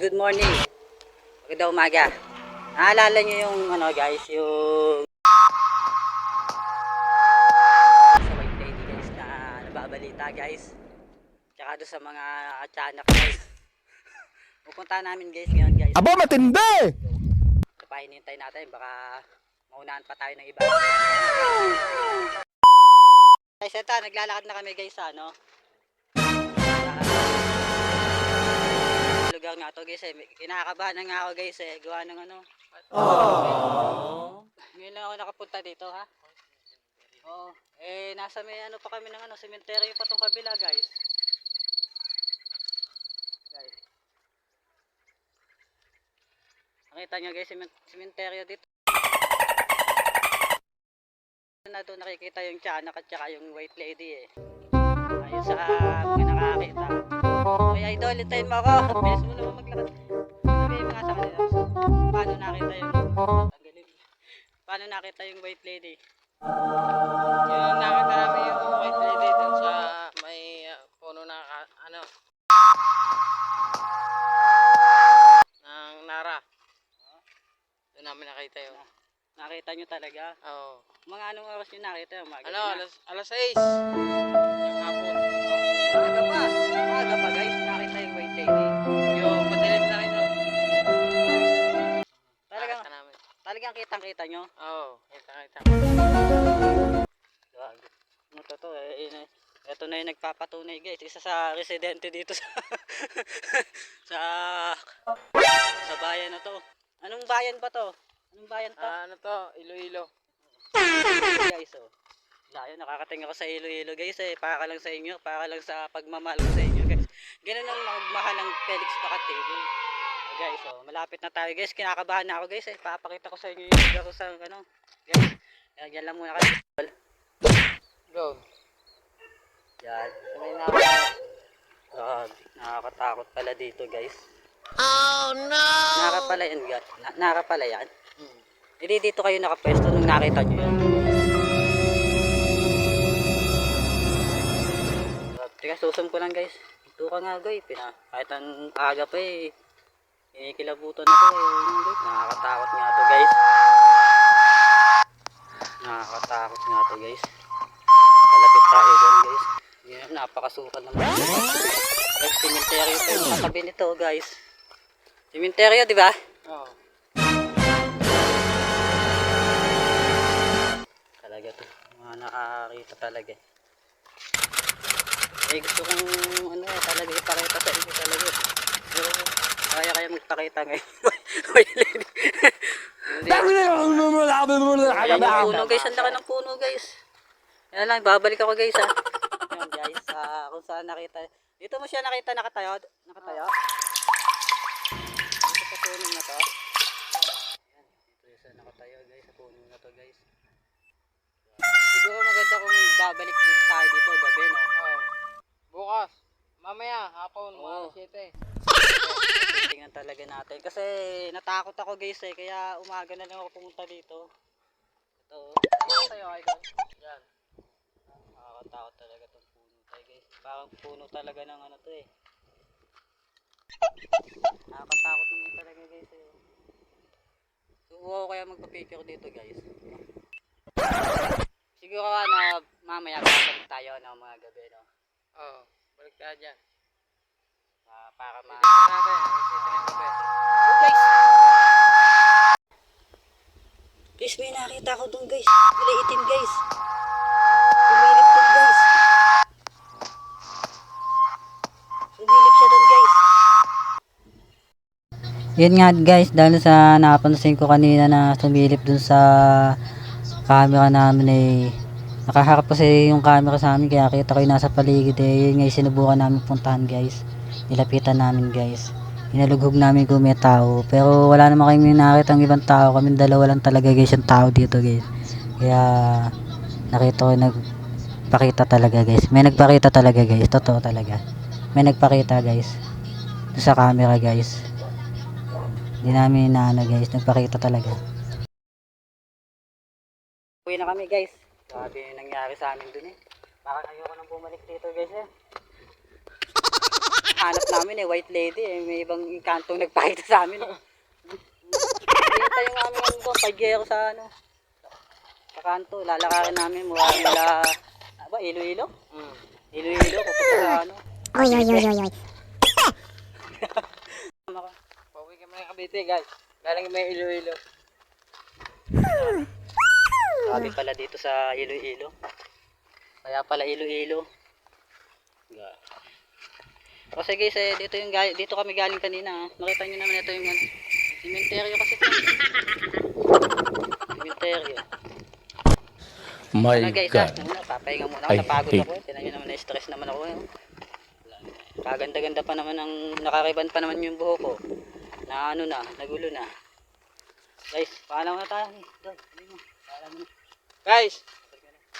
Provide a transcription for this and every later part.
good morning. Magandang umaga. Naalala niyo yung ano guys, yung sa white lady guys na nababalita guys. Tsaka doon sa mga tiyanak guys. Pupunta namin guys ngayon guys. Aba, matindi! Ito pa hinihintay natin, baka maunahan pa tayo ng iba. Guys, ito, naglalakad na kami guys sa ano. Lugar nga to guys eh. Kinakabahan na nga ako guys eh. Gawa ng ano. Oh. Ngayon lang ako nakapunta dito ha. Oo. Eh, nasa may ano pa kami ng ano, cemetery pa tong kabila guys. Guys. Nakita nyo guys, sementeryo dito. Na doon nakikita yung tiyanak at saka yung white lady eh. Ayun sa mga nakakita. Ay idol, hintayin mo ako. Bilis mo naman maglakad. Sabihin mo nga sa kanila. Paano nakita yung... Paano nakita yung white lady? Yung nakita namin yung white lady dun sa may uh, puno na ano ng Nara. Doon namin nakita yun. Nakita nyo talaga? Oo. Mga anong oras nyo nakita? Umaga Ano, na. alas, alas 6. Yung hapon. Umaga pa. Umaga pa guys, nakita yung white lady. Yung madilim na doon. Talagang, talagang kitang-kita nyo. Oo, kita kita. Gago. Ano to to? Eh, eh, ito na yung nagpapatunay guys. Isa sa residente dito sa sa sa bayan na to. Anong bayan ba to? Anong bayan to? Ah, ano to? Iloilo. guys oh. Layo, nakakating ako sa Iloilo guys eh. Para lang sa inyo, para lang sa pagmamahal ko sa inyo guys. Ganun ang magmahal ng Felix Bacatego. Oh, guys oh, malapit na tayo guys. Kinakabahan na ako guys eh. Papakita ko sa inyo yung lugar ko sa ano. Guys, yan, yan lang muna kasi. Go. Yan. Sabay na ako. Nakakatakot pala dito guys. Oh no! Naka pala yan, guys. Na, naka pala yan. Hmm. Hindi dito kayo nakapwesto nung nakita nyo yun. Teka, susum ko lang guys. Ito ka nga guys. Pina, kahit ang aga pa eh. Kinikilabutan na to eh. Nakakatakot nga to guys. Nakakatakot nga to guys. Kalapit tayo doon guys. Yan, napakasukan naman. Guys, cemetery pa yung katabi nito guys. Cemetery di ba? Oo. Talaga to. Mga nakakita talaga. Eh gusto kong ano talaga ipakita sa inyo talaga. Pero kaya kaya magpakita ngayon. Ayan, yung puno guys, ang laki ng puno guys. Yan lang, babalik ako guys ha. Yan guys, ah, kung saan nakita. Dito mo siya nakita nakatayo? Nakatayo? Dito sa puno na to. Yan, dito siya nakatayo guys, sa puno na to guys. Siguro maganda kung babalik dito tayo dito gabi, no? Oo. Bukas. Mamaya, hapon, Oo. mga 7. Tingnan talaga natin. Kasi natakot ako guys eh, kaya umaga na lang ako pumunta dito. Ito. Ano tayo, Icon? Yan. Nakakatakot talaga itong puno tayo guys. Parang puno talaga ng ano to eh. Nakakatakot naman talaga guys eh. Subukan ko kaya magpa-picture dito guys. Siguro ano, mamaya babalik tayo no, mga gabi no. Oo. Tayo dyan. Ah, para ma... Ito natin. Ito na. Oh guys! Guys, may nakita ko dun guys. Kulay itim guys. Sumilip dun guys. Sumilip siya dun guys. Yun nga guys, dahil sa napansin ko kanina na sumilip dun sa camera namin eh nakaharap kasi yung camera sa amin kaya kita ko yung nasa paligid eh. Yun nga sinubukan namin puntahan guys. Nilapitan namin guys. Inalughog namin kung may tao. Pero wala naman kami nakita ng ibang tao. Kami dalawa lang talaga guys yung tao dito guys. Kaya nakita ko nagpakita talaga guys. May nagpakita talaga guys. Totoo talaga. May nagpakita guys. Sa camera guys. Hindi namin inaano guys. Nagpakita talaga. Uwi na kami guys. Grabe yung nangyari sa amin dun eh. Parang ayoko nang bumalik dito guys eh. hanap namin eh, white lady eh. May ibang kantong nagpakita sa amin. Eh. Kita yung aming ano doon, pagero sa ano. Sa kanto, lalakarin namin mula mula, ano ba, Iloilo? Mm. Iloilo, pupunta sa ano. Oy, oy, oy, oy, oy. Pauwi kami ng Cavite guys. Galing may Iloilo. Sabi pala dito sa Iloilo. Kaya pala Iloilo. Ga. O sige, eh, dito yung dito kami galing kanina. ah. Nakita niyo naman ito yung ano. Cementerio kasi ito. Cementerio. My Ano guys, ah, God. muna, papahinga muna ako. I Napagod hate- ako. eh. Tinan nyo naman, na-stress naman ako. Eh. Kaganda-ganda pa naman ang nakariban pa naman yung buho ko. Na ano na, nagulo na. Guys, paalam na tayo. Mo. Paalam na. Guys,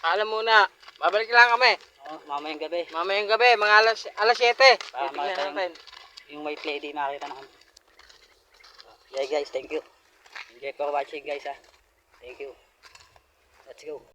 alam muna. Babalik lang kami. Oh, mamayang gabi. Mamayang gabi, mga alas, alas 7. Para makita yung- natin. Yung white lady makita na kami. Yeah guys, thank you. Enjoy for watching guys ha. Thank you. Let's go.